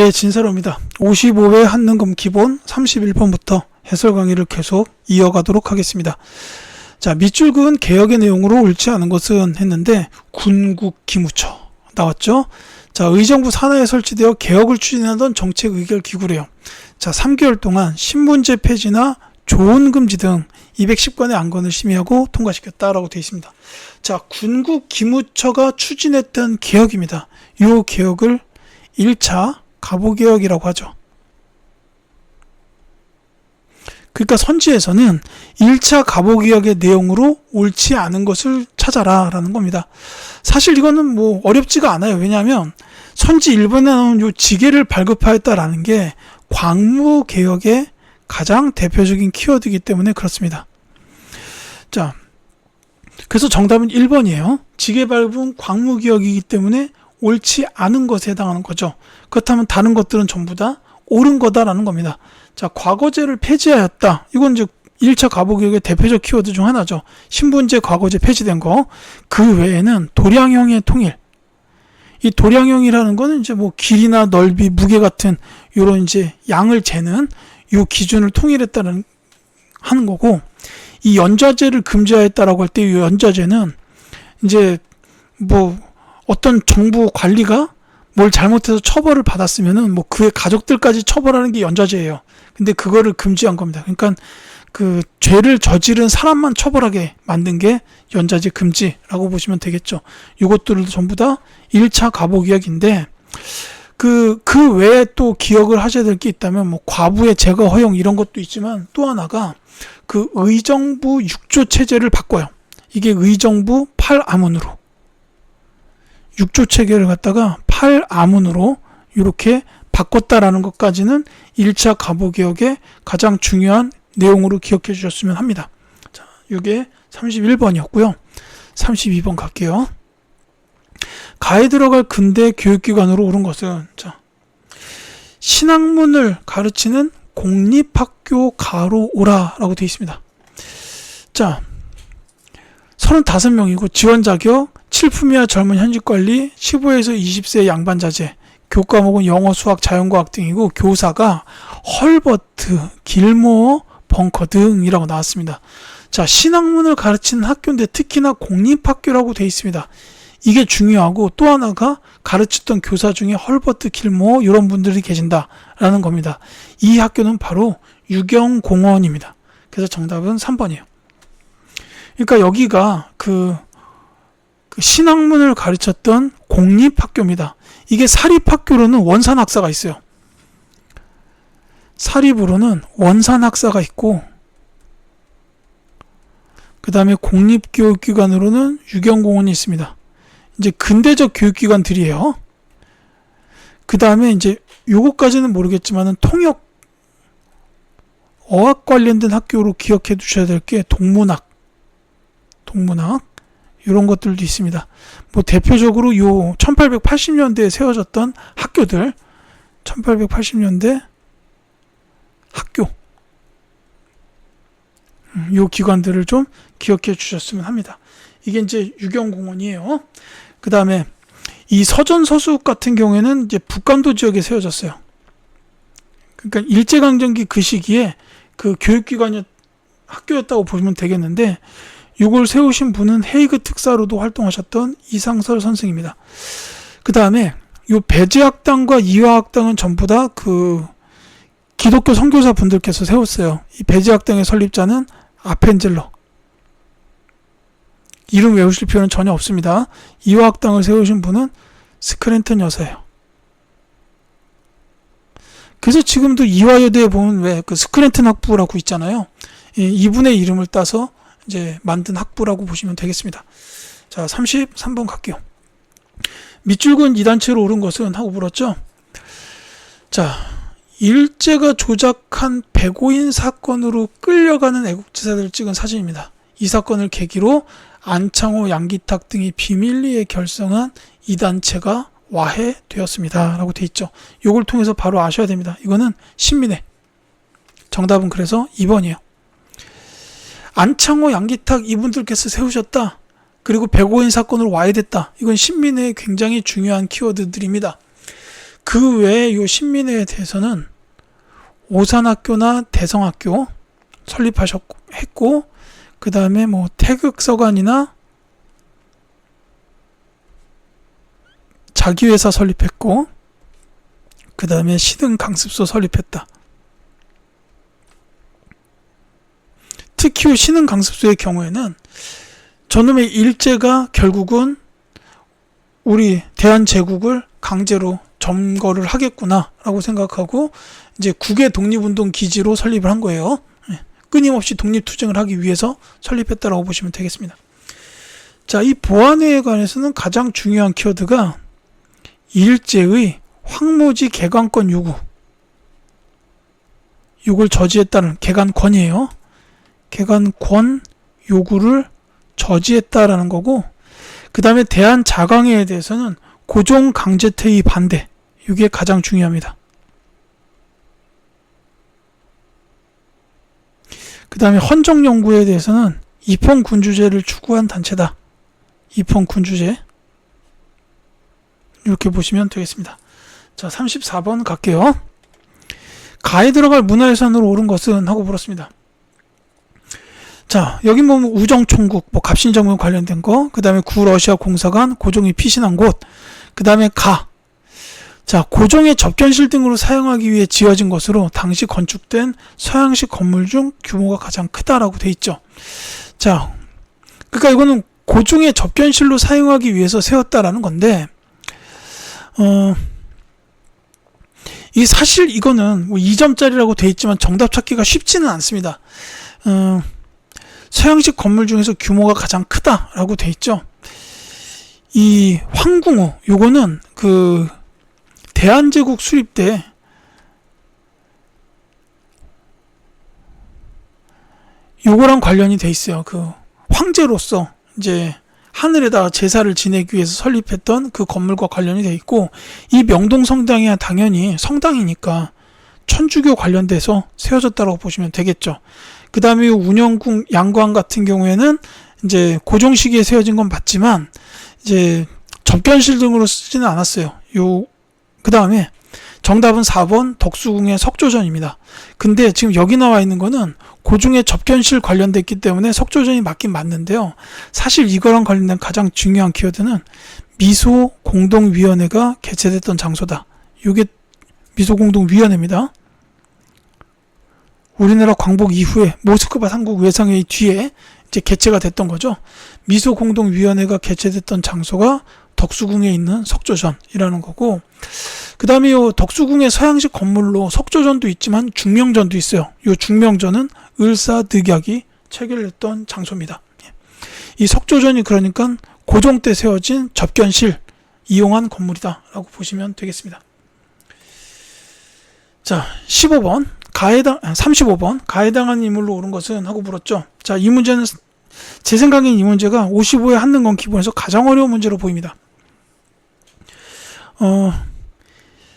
예, 진사로입니다. 55회 한능금 기본 31번부터 해설 강의를 계속 이어가도록 하겠습니다. 자, 밑줄근 개혁의 내용으로 옳지 않은 것은 했는데 군국 기무처 나왔죠? 자, 의정부 산하에 설치되어 개혁을 추진하던 정책 의결 기구래요. 자, 3개월 동안 신문제 폐지나 조언 금지 등 210건의 안건을 심의하고 통과시켰다라고 되어 있습니다. 자, 군국 기무처가 추진했던 개혁입니다. 이 개혁을 1차 가보개혁이라고 하죠. 그러니까 선지에서는 1차 가보개혁의 내용으로 옳지 않은 것을 찾아라 라는 겁니다. 사실 이거는 뭐 어렵지가 않아요. 왜냐하면 선지 1번에 나오는 요 지게를 발급하였다라는 게 광무개혁의 가장 대표적인 키워드이기 때문에 그렇습니다. 자, 그래서 정답은 1번이에요. 지게 밟은 광무개혁이기 때문에 옳지 않은 것에 해당하는 거죠. 그렇다면 다른 것들은 전부 다 옳은 거다라는 겁니다. 자, 과거제를 폐지하였다. 이건 이제 1차 가보개혁의 대표적 키워드 중 하나죠. 신분제 과거제 폐지된 거. 그 외에는 도량형의 통일. 이 도량형이라는 거는 이제 뭐 길이나 넓이, 무게 같은 요런 이제 양을 재는 요 기준을 통일했다는 하는 거고 이 연좌제를 금지하였다라고 할 때 이 연좌제는 이제 뭐 어떤 정부 관리가 뭘 잘못해서 처벌을 받았으면은 뭐 그의 가족들까지 처벌하는 게 연좌제예요. 근데 그거를 금지한 겁니다. 그러니까 그 죄를 저지른 사람만 처벌하게 만든 게 연좌제 금지라고 보시면 되겠죠. 이것들도 전부 다 1차 가보기약인데 그, 그 외에 또 기억을 하셔야 될 게 있다면 뭐 과부의 제거 허용 이런 것도 있지만 또 하나가 그 의정부 6조 체제를 바꿔요. 이게 의정부 8아문으로 6조 체계를 갖다가 8아문으로 이렇게 바꿨다라는 것까지는 1차 가보개혁의 가장 중요한 내용으로 기억해 주셨으면 합니다. 자, 이게 31번이었고요. 32번 갈게요. 가에 들어갈 근대 교육기관으로 오른 것은 자, 신학문을 가르치는 공립학교 가로 오라라고 되어 있습니다. 자, 35명이고 지원 자격 7품이야 젊은 현직 관리 15에서 20세 양반 자제 교과목은 영어, 수학, 자연과학 등이고 교사가 헐버트, 길모어, 벙커 등이라고 나왔습니다. 자, 신학문을 가르치는 학교인데 특히나 공립학교라고 되어 있습니다. 이게 중요하고 또 하나가 가르치던 교사 중에 헐버트, 길모어 이런 분들이 계신다라는 겁니다. 이 학교는 바로 유경공원입니다. 그래서 정답은 3번이에요. 그러니까 여기가 그, 그 신학문을 가르쳤던 공립학교입니다. 이게 사립학교로는 원산학사가 있어요. 사립으로는 원산학사가 있고, 그 다음에 공립교육기관으로는 유경공원이 있습니다. 이제 근대적 교육기관들이에요. 그 다음에 이제 요거까지는 모르겠지만은 통역 어학 관련된 학교로 기억해 두셔야 될 게 동문학, 동문학 이런 것들도 있습니다. 뭐 대표적으로 요 1880년대에 세워졌던 학교들 1880년대 학교 음, 요 기관들을 좀 기억해 주셨으면 합니다. 이게 이제 유경공원이에요. 그 다음에 이 서전 서수 같은 경우에는 이제 북간도 지역에 세워졌어요. 그러니까 일제강점기 그 시기에 그 교육기관이 학교였다고 보시면 되겠는데 이걸 세우신 분은 헤이그 특사로도 활동하셨던 이상설 선생입니다. 그 다음에 요 배제학당과 이화학당은 전부 다 그 기독교 선교사 분들께서 세웠어요. 이 배제학당의 설립자는 아펜젤러. 이름 외우실 필요는 전혀 없습니다. 이화학당을 세우신 분은 스크랜턴 여사예요. 그래서 지금도 이화여대에 보면 왜 그 스크랜턴 학부라고 있잖아요. 이분의 이름을 따서 이제 만든 학부라고 보시면 되겠습니다. 자, 33번 갈게요. 밑줄근 이단체로 오른 것은 하고 물었죠. 자, 일제가 조작한 백오인 사건으로 끌려가는 애국지사들을 찍은 사진입니다. 이 사건을 계기로 안창호, 양기탁 등이 비밀리에 결성한 이 단체가 와해되었습니다. 라고 돼 있죠. 이걸 통해서 바로 아셔야 됩니다. 이거는 신민회. 정답은 그래서 2번이에요. 안창호, 양기탁 이분들께서 세우셨다. 그리고 백오인 사건으로 와해됐다. 이건 신민회의 굉장히 중요한 키워드들입니다. 그 외에 요 신민회에 대해서는 오산학교나 대성학교 설립하셨고 했고 그 다음에 뭐 태극서관이나 자기회사 설립했고 그 다음에 신흥강습소 설립했다. 특히 신흥 강습소의 경우에는 저놈의 일제가 결국은 우리 대한제국을 강제로 점거를 하겠구나라고 생각하고 이제 국외 독립운동 기지로 설립을 한 거예요. 예, 끊임없이 독립투쟁을 하기 위해서 설립했다라고 보시면 되겠습니다. 자, 이 보안회에 관해서는 가장 중요한 키워드가 일제의 황무지 개관권 요구. 요구를 저지했다는 개관권이에요. 개관권 요구를 저지했다라는 거고, 그 다음에 대한 자강회에 대해서는 고종 강제 퇴위 반대. 이게 가장 중요합니다. 그 다음에 헌정 연구에 대해서는 입헌 군주제를 추구한 단체다. 입헌 군주제. 이렇게 보시면 되겠습니다. 자, 34번 갈게요. 가에 들어갈 문화유산으로 옳은 것은 하고 물었습니다. 자, 여기 보면 우정총국, 뭐 갑신정문 관련된 거, 그 다음에 구러시아 공사관, 고종이 피신한 곳, 그 다음에 가. 자, 고종의 접견실 등으로 사용하기 위해 지어진 것으로 당시 건축된 서양식 건물 중 규모가 가장 크다라고 돼 있죠. 자, 그러니까 이거는 고종의 접견실로 사용하기 위해서 세웠다라는 건데, 어, 이 사실 이거는 뭐 2점짜리라고 돼 있지만 정답 찾기가 쉽지는 않습니다. 어, 서양식 건물 중에서 규모가 가장 크다라고 돼 있죠. 이 황궁호 요거는 그 대한제국 수립 때 요거랑 관련이 돼 있어요. 그 황제로서 이제 하늘에다가 제사를 지내기 위해서 설립했던 그 건물과 관련이 돼 있고 이 명동 성당이야 당연히 성당이니까 천주교 관련돼서 세워졌다고 보시면 되겠죠. 그 다음에 운영궁 양관 같은 경우에는 이제 고종 시기에 세워진 건 맞지만 이제 접견실 등으로 쓰지는 않았어요. 요 그 다음에 정답은 4번 덕수궁의 석조전입니다. 근데 지금 여기 나와 있는 거는 고중의 접견실 관련됐기 때문에 석조전이 맞긴 맞는데요. 사실 이거랑 관련된 가장 중요한 키워드는 미소 공동위원회가 개최됐던 장소다. 이게 미소 공동위원회입니다. 우리나라 광복 이후에 모스크바 삼국 외상회의 뒤에 이제 개최가 됐던 거죠. 미소 공동위원회가 개최됐던 장소가 덕수궁에 있는 석조전이라는 거고, 그 다음에 요 덕수궁의 서양식 건물로 석조전도 있지만 중명전도 있어요. 요 중명전은 을사득약이 체결 했던 장소입니다. 이 석조전이 그러니까 고종 때 세워진 접견실 이용한 건물이다라고 보시면 되겠습니다. 자, 15번 가해당 35번 가해당한 인물로 옳은 것은 하고 물었죠. 자, 이 문제는 제 생각엔 이 문제가 55의 한능건 기본에서 가장 어려운 문제로 보입니다. 어,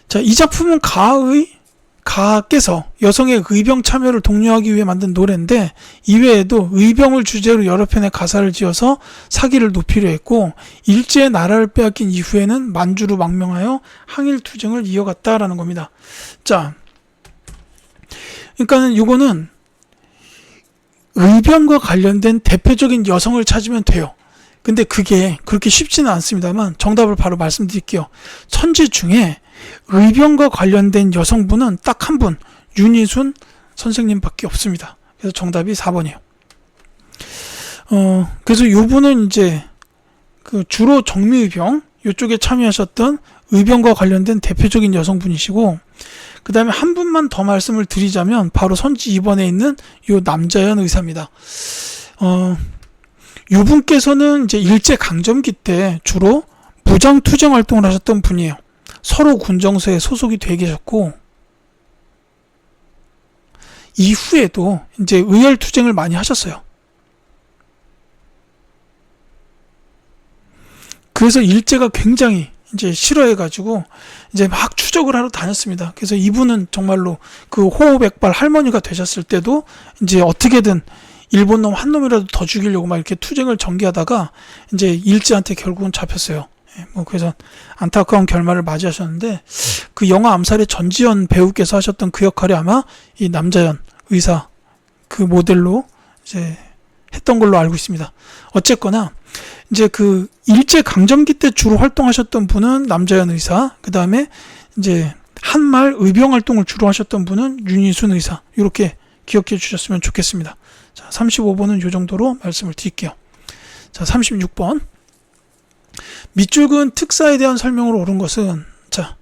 자, 이 작품은 가의 가께서 여성의 의병 참여를 독려하기 위해 만든 노래인데 이외에도 의병을 주제로 여러 편의 가사를 지어서 사기를 높이려 했고 일제의 나라를 빼앗긴 이후에는 만주로 망명하여 항일 투쟁을 이어갔다라는 겁니다. 자, 그러니까는 이거는 의병과 관련된 대표적인 여성을 찾으면 돼요. 근데 그게 그렇게 쉽지는 않습니다만 정답을 바로 말씀드릴게요. 천지 중에 의병과 관련된 여성분은 딱 한 분, 윤희순 선생님밖에 없습니다. 그래서 정답이 4번이에요. 어, 그래서 요 분은 이제 그 주로 정미의병 요쪽에 참여하셨던 의병과 관련된 대표적인 여성분이시고 그 다음에 한 분만 더 말씀을 드리자면 바로 선지 2번에 있는 요 남자연 의사입니다. 어, 요 분께서는 이제 일제 강점기 때 주로 무장 투쟁 활동을 하셨던 분이에요. 서로 군정서에 소속이 돼 계셨고 이후에도 이제 의열 투쟁을 많이 하셨어요. 그래서 일제가 굉장히 이제 싫어해가지고 이제 막 추적을 하러 다녔습니다. 그래서 이분은 정말로 그 호호백발 할머니가 되셨을 때도 이제 어떻게든 일본 놈 한 놈이라도 더 죽이려고 막 이렇게 투쟁을 전개하다가 이제 일제한테 결국은 잡혔어요. 예, 뭐 그래서 안타까운 결말을 맞이하셨는데 그 영화 암살의 전지현 배우께서 하셨던 그 역할이 아마 이 남자연 의사 그 모델로 이제 했던 걸로 알고 있습니다. 어쨌거나 이제 그 일제 강점기 때 주로 활동하셨던 분은 남자연 의사, 그 다음에 이제 한말 의병 활동을 주로 하셨던 분은 윤희순 의사 이렇게 기억해 주셨으면 좋겠습니다. 자, 35번은 이 정도로 말씀을 드릴게요. 자, 36번. 밑줄근 특사에 대한 설명으로 옳은 것은 자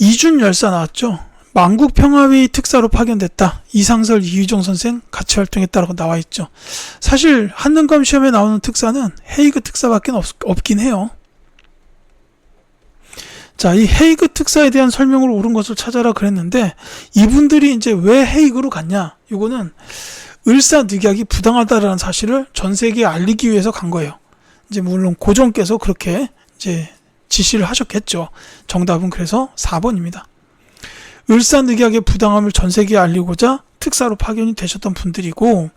이준 열사 나왔죠. 만국 평화회의 특사로 파견됐다. 이상설 이휘종 선생 같이 활동했다라고 나와 있죠. 사실 한능감 시험에 나오는 특사는 헤이그 특사밖에 없, 없긴 해요. 자, 이 헤이그 특사에 대한 설명으로 옳은 것을 찾아라 그랬는데 이분들이 이제 왜 헤이그로 갔냐? 이거는 을사늑약이 부당하다라는 사실을 전 세계에 알리기 위해서 간 거예요. 이제 물론 고종께서 그렇게 이제 지시를 하셨겠죠. 정답은 그래서 4번입니다. 을사늑약의 부당함을 전 세계에 알리고자 특사로 파견이 되셨던 분들이고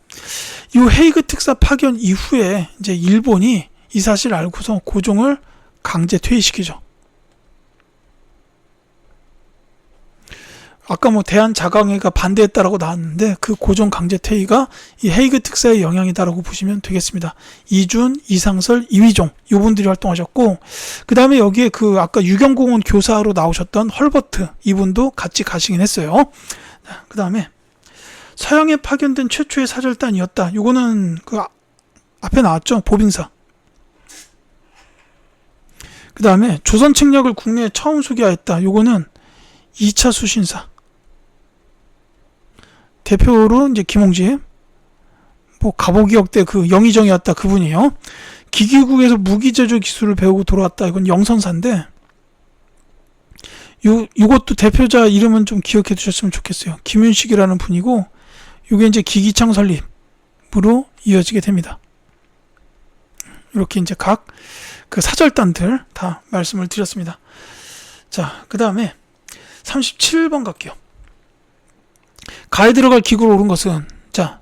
이 헤이그 특사 파견 이후에 이제 일본이 이 사실을 알고서 고종을 강제 퇴위시키죠. 아까 뭐 대한 자강회가 반대했다라고 나왔는데 그 고종 강제 퇴위가 이 헤이그 특사의 영향이다라고 보시면 되겠습니다. 이준, 이상설, 이휘종 이분들이 활동하셨고 그 다음에 여기에 그 아까 유경공원 교사로 나오셨던 헐버트 이분도 같이 가시긴 했어요. 그 다음에 서양에 파견된 최초의 사절단이었다. 요거는 그 아- 앞에 나왔죠. 보빙사. 그 다음에 조선 책략을 국내에 처음 소개하였다. 요거는 2차 수신사. 대표로 이제 김홍집, 뭐 가보기역 때 그 영의정이었다 그분이에요. 기기국에서 무기 제조 기술을 배우고 돌아왔다. 이건 영선사인데 요 이것도 대표자 이름은 좀 기억해 두셨으면 좋겠어요. 김윤식이라는 분이고 요게 이제 기기창 설립으로 이어지게 됩니다. 이렇게 이제 각 그 사절단들 다 말씀을 드렸습니다. 자, 그 다음에 37번 갈게요. 가에 들어갈 기구로 오른 것은 자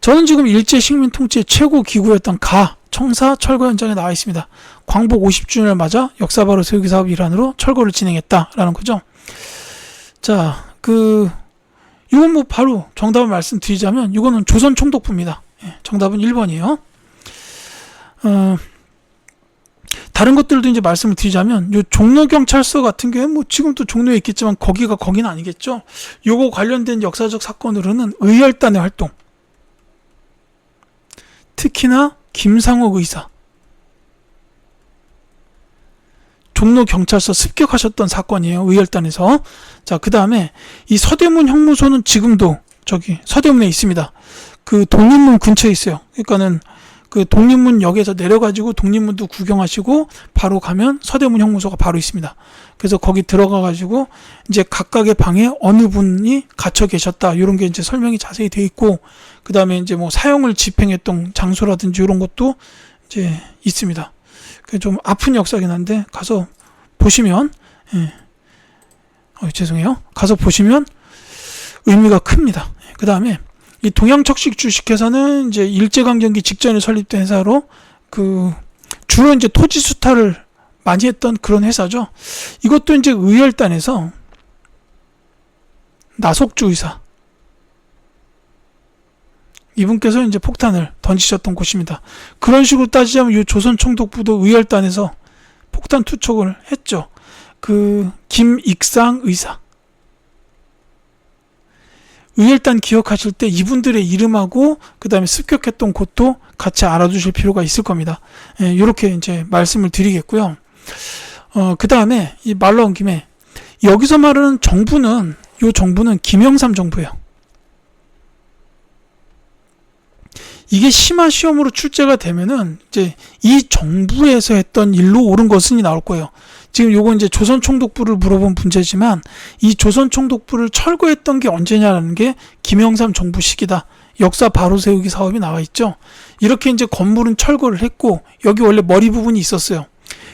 저는 지금 일제 식민 통치의 최고 기구였던 가 청사 철거 현장에 나와 있습니다. 광복 50주년을 맞아 역사 바로 세우기 사업 일환으로 철거를 진행했다라는 거죠. 자, 그 이건 뭐 바로 정답을 말씀드리자면 이거는 조선 총독부입니다. 예, 정답은 1번이에요. 어, 다른 것들도 이제 말씀을 드리자면 요 종로 경찰서 같은 경우에 뭐 지금도 종로에 있겠지만 거기가 거기는 아니겠죠. 요거 관련된 역사적 사건으로는 의열단의 활동. 특히나 김상옥 의사. 종로 경찰서 습격하셨던 사건이에요. 의열단에서. 자, 그 다음에 이 서대문 형무소는 지금도 저기 서대문에 있습니다. 그 독립문 근처에 있어요. 그러니까는 그 독립문 역에서 내려가지고 독립문도 구경하시고 바로 가면 서대문 형무소가 바로 있습니다. 그래서 거기 들어가가지고 이제 각각의 방에 어느 분이 갇혀 계셨다 이런 게 이제 설명이 자세히 돼 있고 그 다음에 이제 뭐 사형을 집행했던 장소라든지 이런 것도 이제 있습니다. 그좀 아픈 역사긴 한데 가서 보시면 예. 어, 죄송해요. 가서 보시면 의미가 큽니다. 그 다음에 이 동양척식 주식회사는 이제 일제강점기 직전에 설립된 회사로 그 주로 이제 토지 수탈을 많이 했던 그런 회사죠. 이것도 이제 의열단에서 나속주 의사 이분께서 이제 폭탄을 던지셨던 곳입니다. 그런 식으로 따지자면 이 조선 총독부도 의열단에서 폭탄 투척을 했죠. 그 김익상 의사 의열단 기억하실 때 이분들의 이름하고 그 다음에 습격했던 곳도 같이 알아두실 필요가 있을 겁니다. 예, 이렇게 이제 말씀을 드리겠고요. 어, 그 다음에 이 말 나온 김에 여기서 말하는 정부는 요 정부는 김영삼 정부예요. 이게 심화 시험으로 출제가 되면은 이제 이 정부에서 했던 일로 옳은 것은이 나올 거예요. 지금 요거 이제 조선 총독부를 물어본 문제지만 이 조선 총독부를 철거했던 게 언제냐라는 게 김영삼 정부 시기다. 역사 바로 세우기 사업이 나와 있죠. 이렇게 이제 건물은 철거를 했고 여기 원래 머리 부분이 있었어요.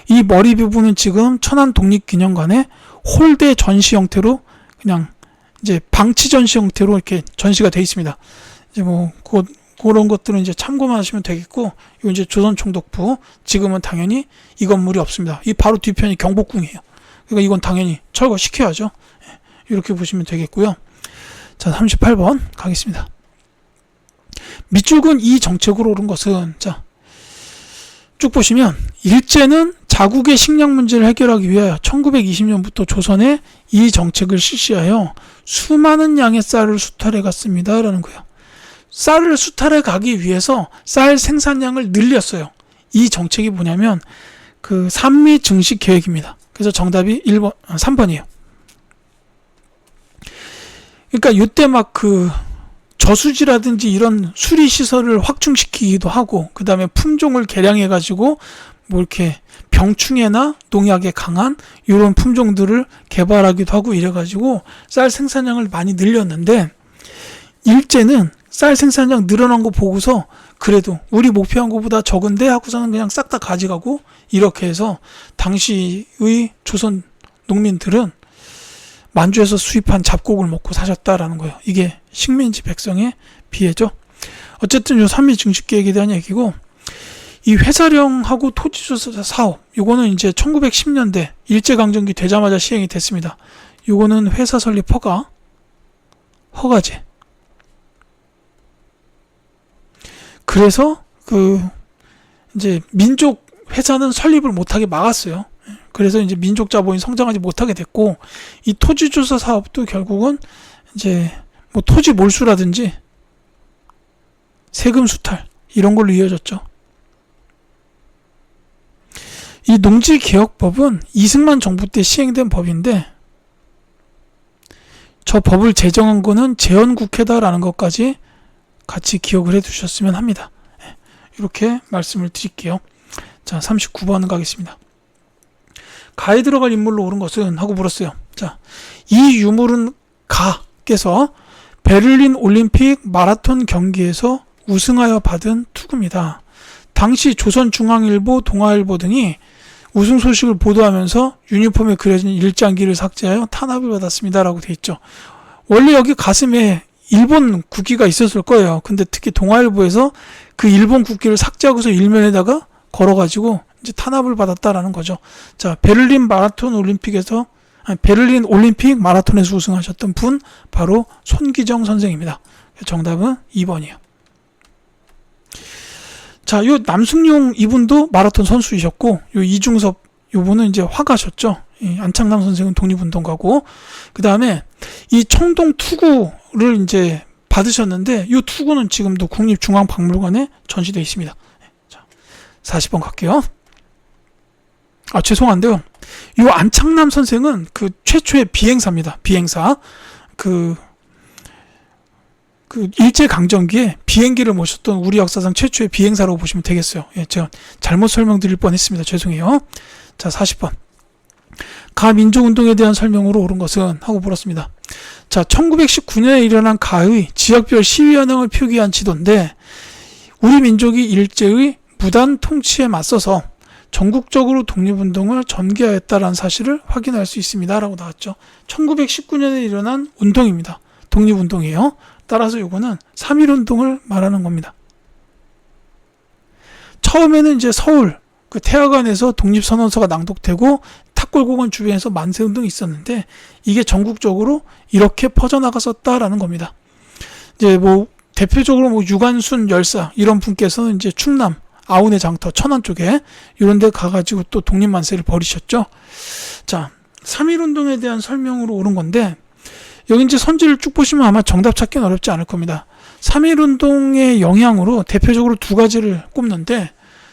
이 머리 부분은 지금 천안 독립기념관에 홀대 전시 형태로 그냥 이제 방치 전시 형태로 이렇게 전시가 돼 있습니다. 이제 뭐 곧 그런 것들은 이제 참고만 하시면 되겠고, 이 이제 조선총독부 지금은 당연히 이 건물이 없습니다. 이 바로 뒤편이 경복궁이에요. 그러니까 이건 당연히 철거시켜야죠. 예, 이렇게 보시면 되겠고요. 자, 38번 가겠습니다. 밑줄은 이 정책으로 오른 것은 자, 쭉 보시면 일제는 자국의 식량 문제를 해결하기 위하여 1920년부터 조선에 이 정책을 실시하여 수많은 양의 쌀을 수탈해 갔습니다. 라는 거예요. 쌀을 수탈해 가기 위해서 쌀 생산량을 늘렸어요. 이 정책이 뭐냐면 그 산미 증식 계획입니다. 그래서 정답이 1번, 3번이에요. 그러니까 이때 막 그 저수지라든지 이런 수리 시설을 확충시키기도 하고 그 다음에 품종을 개량해 가지고 뭐 이렇게 병충해나 농약에 강한 이런 품종들을 개발하기도 하고 이래 가지고 쌀 생산량을 많이 늘렸는데 일제는 쌀 생산량 늘어난 거 보고서 그래도 우리 목표한 것보다 적은데 하고서는 그냥 싹 다 가져가고 이렇게 해서 당시의 조선 농민들은 만주에서 수입한 잡곡을 먹고 사셨다라는 거예요. 이게 식민지 백성의 비애죠. 어쨌든 요 산미 증식 계획에 대한 얘기고 이 회사령하고 토지조사 사업 요거는 이제 1910년대 일제강점기 되자마자 시행이 됐습니다. 요거는 회사 설립 허가 허가제 그래서 그 이제 민족 회사는 설립을 못하게 막았어요. 그래서 이제 민족 자본이 성장하지 못하게 됐고 이 토지 조사 사업도 결국은 이제 뭐 토지 몰수라든지 세금 수탈 이런 걸로 이어졌죠. 이 농지 개혁법은 이승만 정부 때 시행된 법인데 저 법을 제정한 거는 재헌국회다라는 것까지 같이 기억을 해 두셨으면 합니다. 예, 이렇게 말씀을 드릴게요. 자, 39번 가겠습니다. 가에 들어갈 인물로 오른 것은 하고 물었어요. 자, 이 유물은 가께서 베를린 올림픽 마라톤 경기에서 우승하여 받은 투구입니다. 당시 조선중앙일보, 동아일보 등이 우승 소식을 보도하면서 유니폼에 그려진 일장기를 삭제하여 탄압을 받았습니다라고 돼 있죠. 원래 여기 가슴에 일본 국기가 있었을 거예요. 근데 특히 동아일보에서 그 일본 국기를 삭제하고서 일면에다가 걸어가지고 이제 탄압을 받았다라는 거죠. 자, 베를린 마라톤 올림픽에서 아니, 베를린 올림픽 마라톤에서 우승하셨던 분 바로 손기정 선생입니다. 정답은 2번이에요. 자, 요 남승용 이분도 마라톤 선수이셨고 요 이중섭 요분은 이제 화가셨죠. 이 안창남 선생은 독립운동가고 그 다음에 이 청동 투구를 이제 받으셨는데 이 투구는 지금도 국립중앙박물관에 전시되어 있습니다. 자, 40번 갈게요. 아 죄송한데요. 이 안창남 선생은 그 최초의 비행사입니다. 비행사 그. 그 일제 강점기에 비행기를 모셨던 우리 역사상 최초의 비행사라고 보시면 되겠어요. 예, 제가 잘못 설명드릴 뻔했습니다. 죄송해요. 자, 40번. 가민족운동에 대한 설명으로 옳은 것은 하고 물었습니다. 자, 1919년에 일어난 가의 지역별 시위 현황을 표기한 지도인데 우리 민족이 일제의 무단 통치에 맞서서 전국적으로 독립운동을 전개하였다라는 사실을 확인할 수 있습니다라고 나왔죠. 1919년에 일어난 운동입니다. 독립운동이에요. 따라서 이거는 3.1운동을 말하는 겁니다. 처음에는 이제 서울 그 태화관에서 독립선언서가 낭독되고 탁골공원 주변에서 만세운동이 있었는데 이게 전국적으로 이렇게 퍼져나갔었다라는 겁니다. 이제 뭐 대표적으로 뭐 유관순 열사 이런 분께서는 이제 충남 아우네 장터 천안 쪽에 이런 데 가가지고 또 독립만세를 벌이셨죠. 자, 3.1운동에 대한 설명으로 오른 건데 여기 이제 선지를 쭉 보시면 아마 정답 찾기는 어렵지 않을 겁니다. 3.1운동의 영향으로 대표적으로 두 가지를 꼽는데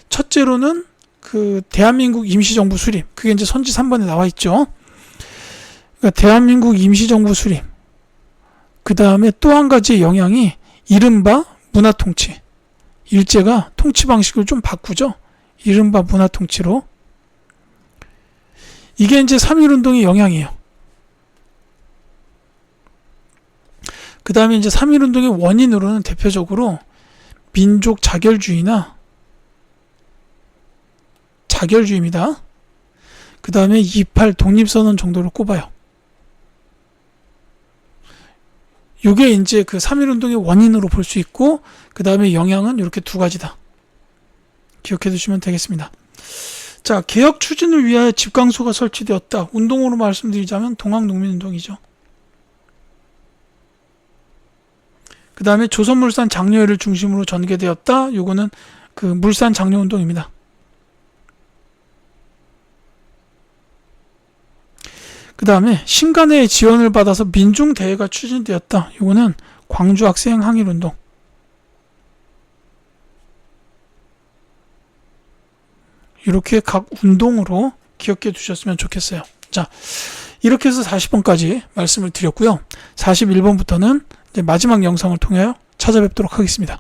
첫째로는 그 대한민국 임시정부 수립 그게 이제 선지 3번에 나와 있죠. 그러니까 대한민국 임시정부 수립 그 다음에 또 한 가지의 영향이 이른바 문화통치 일제가 통치 방식을 좀 바꾸죠. 이른바 문화통치로 이게 이제 3.1운동의 영향이에요. 그 다음에 이제 3.1운동의 원인으로는 대표적으로 민족 자결주의나 자결주의입니다. 그 다음에 28 독립선언 정도를 꼽아요. 요게 이제 그 3.1 운동의 원인으로 볼 수 있고 그 다음에 영향은 이렇게 두 가지다. 기억해 두시면 되겠습니다. 자, 개혁 추진을 위하여 집강소가 설치되었다. 운동으로 말씀드리자면 동학농민운동이죠. 그 다음에 조선물산 장려회를 중심으로 전개되었다. 요거는 그 물산 장려운동입니다. 다음에 신간의 지원을 받아서 민중대회가 추진되었다. 요거는 광주 학생 항일운동. 이렇게 각 운동으로 기억해 두셨으면 좋겠어요. 자, 이렇게 해서 40번까지 말씀을 드렸고요. 41번부터는 마지막 영상을 통하여 찾아뵙도록 하겠습니다.